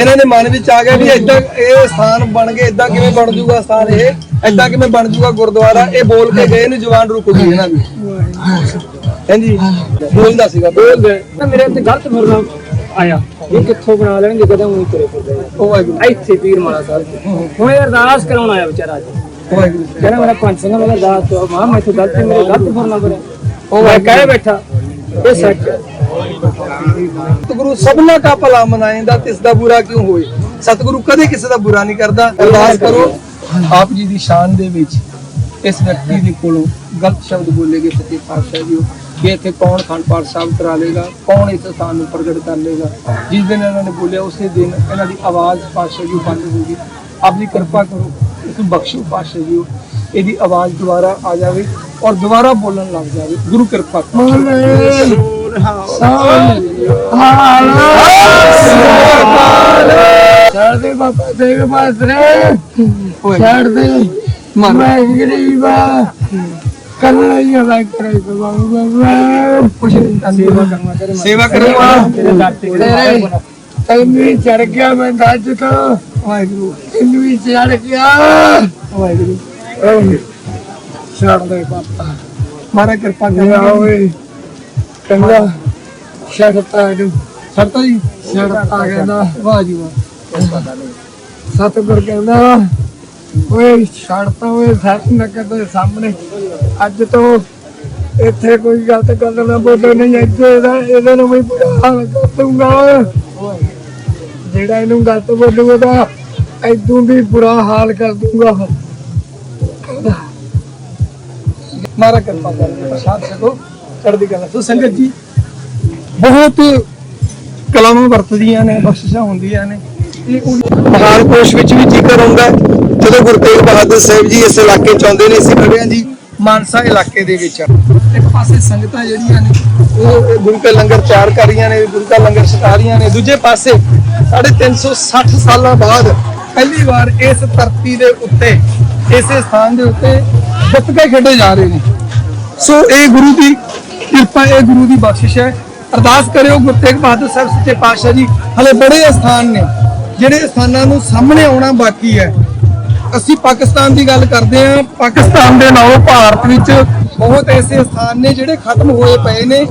ਇਹਨਾਂ ਦੇ ਮਨ ਵਿੱਚ ਆ ਗਿਆ ਵੀ ਇਦਾਂ ਇਹ ਸਥਾਨ ਬਣ ਗਏ ਇਦਾਂ ਕਿਵੇਂ ਬਣ ਜੂਗਾ ਸਥਾਨ ਇਹ? ਇਦਾਂ ਕਿਵੇਂ ਬਣ ਜੂਗਾ ਗੁਰਦੁਆਰਾ? ਇਹ ਬੋਲ ਕੇ ਗਏ ਨੇ ਜਵਾਨ ਰੁਕ ਗਈ ਇਹਨਾਂ ਦੀ। ਹਾਂਜੀ? ਬੋਲਦਾ ਸੀਗਾ। ਬੋਲਦੇ। ਮੇਰੇ ਤੇ ਗਲਤ ਮੁਰਨਾ ਆਇਆ। ਇਹ ਕਿੱਥੋਂ ਬਣਾ ਲੈਣਗੇ ਕਦਮ ਉਹੀ ਤੁਰੇ ਫਿਰਦੇ। ਉਹ ਇੱਥੇ ਪੀਰ ਮਾਲਾ ਸਾਹਿਬ। ਹੁਣ ਅਰਦਾਸ ਕਰਾਉਣ ਆਇਆ ਵਿਚਾਰਾ ਅੱਜ। ਕਹਿੰਦਾ ਮੇਰਾ ਪੰਜ ਸਿੰਘ ਮੇਰਾ ਅਰਦਾਸ ਤੋਂ ਮਾਂ ਮੈਂ ਤੇ ਗਲਤੀ ਮੇਰੇ ਗਲਤ ਮੁਰਨਾ ਬਣੇ ਉਹ ਕਹਿ ਬੈਠਾ। ਇਹ ਸੱਚ ਹੈ। ਸਤਿਗੁਰੂ ਸਭਨਾ ਕਾ ਭਲਾ ਮਨਾਏਂਦਾ ਤਿਸ ਦਾ ਬੁਰਾ ਕਿਉਂ ਹੋਏ? ਸਤਿਗੁਰੂ ਕਦੇ ਕਿਸੇ ਦਾ ਬੁਰਾ ਨਹੀਂ ਕਰਦਾ। ਅਰਦਾਸ ਕਰੋ, ਆਪ ਜੀ ਦੀ ਸ਼ਾਨ ਦੇ ਵਿੱਚ ਇਸ ਵਿਅਕਤੀ ਦੇ ਕੋਲੋਂ ਗਲਤ ਸ਼ਬਦ ਬੋਲੇਗੇ ਸੱਚੇ ਪਾਤਸ਼ਾਹ ਜੀ ਕਿ ਇੱਥੇ ਕੌਣ ਖੰਡ ਪਾਠ ਸਾਹਿਬ ਕਰਾ ਲੇਗਾ, ਕੌਣ ਇਸ ਸਥਾਨ ਨੂੰ ਪ੍ਰਗਟ ਕਰ ਲੇਗਾ। ਜਿਸ ਦਿਨ ਇਹਨਾਂ ਨੇ ਬੋਲਿਆ, ਉਸੇ ਦਿਨ ਇਹਨਾਂ ਦੀ ਆਵਾਜ਼ ਪਾਤਸ਼ਾਹ ਜੀ ਬੰਦ ਹੋ ਗਈ। ਆਪਣੀ ਕਿਰਪਾ ਕਰੋ ਇਸ ਨੂੰ ਬਖਸ਼ੋ ਪਾਤਸ਼ਾਹ ਜੀ ਇਹਦੀ ਆਵਾਜ਼ ਦੁਬਾਰਾ ਆ ਜਾਵੇ ਔਰ ਦੁਬਾਰਾ ਬੋਲਣ ਲੱਗ ਜਾਵੇ। ਗੁਰੂ ਕਿਰਪਾ ਕਰੋ। ਬਾਬਾ ਮਾਸਰੇ ਮੈਂ ਗਰੀਬ ਹੀ ਹਵਾ ਕਰੇ ਬਾਬਾ ਸੇਵਾ ਕਰਨਾ ਸੇਵਾ ਤੇਰੇ ਤੈਨੂੰ ਚੜ ਗਿਆ ਮੈਂ ਦੱਜ ਤਾ ਵਾਹਿਗੁਰੂ। ਤੈਨੂੰ ਚੜ ਗਿਆ ਵਾਹਿਗੁਰੂ। ਛੱਡ ਦੇ ਬਾਬਾ ਮਾਰਾ ਕਿਰਪਾ ਨਾ ਕਰਨਾ ਓਏ ਕੰਗਾ ਛੱਡਤਾ ਨੂੰ ਸਰਤਾ ਜੀ। ਛੱਡਤਾ ਕਹਿੰਦਾ, ਵਾਹ ਜੀ ਵਾਹ। ਸਤਿਗੁਰ ਕਹਿੰਦਾ, ਓਏ ਛੱਡਤਾ ਓਏ, ਸੱਚ ਨਗਰ ਦੇ ਸਾਹਮਣੇ। ਅੱਜ ਤੋਂ ਇੱਥੇ ਕੋਈ ਗਲਤ ਗੱਲ ਨਾ ਬੋਲੋ, ਨਹੀਂ ਇੱਥੇ ਇਹਦਾ ਇਹਦਾ ਨੂੰ ਮੈਂ ਬੁਰਾ ਹਾਲ ਕਰ ਦੂੰਗਾ ਜਿਹੜਾ ਇਹਨੂੰ ਗਲਤ ਬੋਲੂਗਾ ਤਾਂ ਐਦੂ ਵੀ ਬੁਰਾ ਹਾਲ ਕਰ ਦੂੰਗਾ ਮਾਰਾ ਕਿਰਪਾ ਕਰਕੇ। ਪ੍ਰਸ਼ਾਦ ਛਕੋ ਚੜ੍ਹਦੀ ਕਲਾ ਸੋ ਸੰਗਤ ਜੀ ਬਹੁਤ ਕਲਾਮਾਂ ਵਰਤਦੀਆਂ ਨੇ ਬਖਸ਼ਿਸ਼ਾਂ ਹੁੰਦੀਆਂ ਨੇ। ਇਹ ਮਹਾਨ ਕੋਸ਼ ਵਿੱਚ ਵੀ ਜ਼ਿਕਰ ਹੁੰਦਾ। ਜਦੋਂ ਗੁਰੂ ਤੇਗ ਬਹਾਦਰ ਸਾਹਿਬ ਜੀ ਇਸ ਇਲਾਕੇ ਚ ਆਉਂਦੇ ਨੇ ਹਾਂ ਜੀ। ਮਾਨਸਾ ਇਲਾਕੇ ਦੇ ਵਿੱਚ। ਇੱਕ ਪਾਸੇ ਸੰਗਤਾਂ ਜਿਹੜੀਆਂ ਨੇ ਉਹ ਗੁਰੂ ਕੇ ਲੰਗਰ ਤਿਆਰ ਕਰ ਰਹੀਆਂ ਨੇ ਗੁਰੂ ਕਾ ਲੰਗਰ ਛਕਾ ਰਹੀਆਂ ਨੇ। ਦੂਜੇ ਪਾਸੇ ਸਾਢੇ 360 ਸਾਲਾਂ ਬਾਅਦ ਪਹਿਲੀ ਵਾਰ ਇਸ ਧਰਤੀ ਦੇ ਉੱਤੇ ਇਸੇ ਸਥਾਨ ਦੇ ਉੱਤੇ ਗੱਤਕੇ ਖੇਡੇ ਜਾ ਰਹੇ ਨੇ। ਸੋ ਇਹ ਗੁਰੂ ਦੀ ਕਿਰਪਾ ਇਹ ਗੁਰੂ ਦੀ ਬਖਸ਼ਿਸ਼ ਹੈ। ਅਰਦਾਸ ਕਰਿਓ ਗੁਰੂ ਤੇਗ ਬਹਾਦਰ ਸਾਹਿਬ ਸੱਚੇ ਪਾਤਸ਼ਾਹ ਜੀ। ਹਲੇ ਬੜੇ ਸਥਾਨ ਨੇ। ਜਿਹੜੇ ਸਥਾਨਾਂ ਨੂੰ ਸਾਹਮਣੇ ਆਉਣਾ ਬਾਕੀ ਹੈ। ਅਸੀਂ ਪਾਕਿਸਤਾਨ ਦੀ ਗੱਲ ਕਰਦੇ ਹਾਂ। ਪਾਕਿਸਤਾਨ ਦੇ ਨਾਲੋਂ ਭਾਰਤ ਵਿੱਚ ਬਹੁਤ ਐਸੇ ਸਥਾਨ ਨੇ ਜਿਹੜੇ ਖਤਮ ਹੋਏ ਪਏ ਨੇ,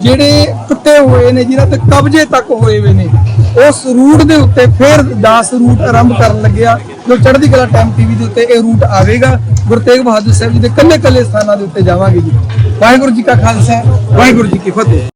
ਜਿਹੜੇ ਟੁੱਟੇ ਹੋਏ ਨੇ, ਜਿਨ੍ਹਾਂ ਤੇ ਕਬਜ਼ੇ ਤੱਕ ਹੋਏ ਹੋਏ ਨੇ। ਉਸ ਰੂਟ ਦੇ ਉੱਤੇ ਫਿਰ 10 ਰੂਟ ਆਰੰਭ ਕਰਨ ਲੱਗਿਆ। ਜੋ ਚੜ੍ਹਦੀ ਕਲਾ ਟਾਈਮ ਟੀਵੀ ਦੇ ਉੱਤੇ ਇਹ ਰੂਟ ਆਵੇਗਾ ਗੁਰੂ ਤੇਗ ਬਹਾਦਰ ਸਾਹਿਬ ਜੀ ਦੇ ਕੱਲੇ ਕੱਲੇ ਸਥਾਨਾਂ ਦੇ ਉੱਤੇ ਜਾਵਾਂਗੇ ਜੀ। ਵਾਹਿਗੁਰੂ ਜੀ ਕਾ ਖਾਲਸਾ, ਵਾਹਿਗੁਰੂ ਜੀ ਕੀ ਫਤਿਹ।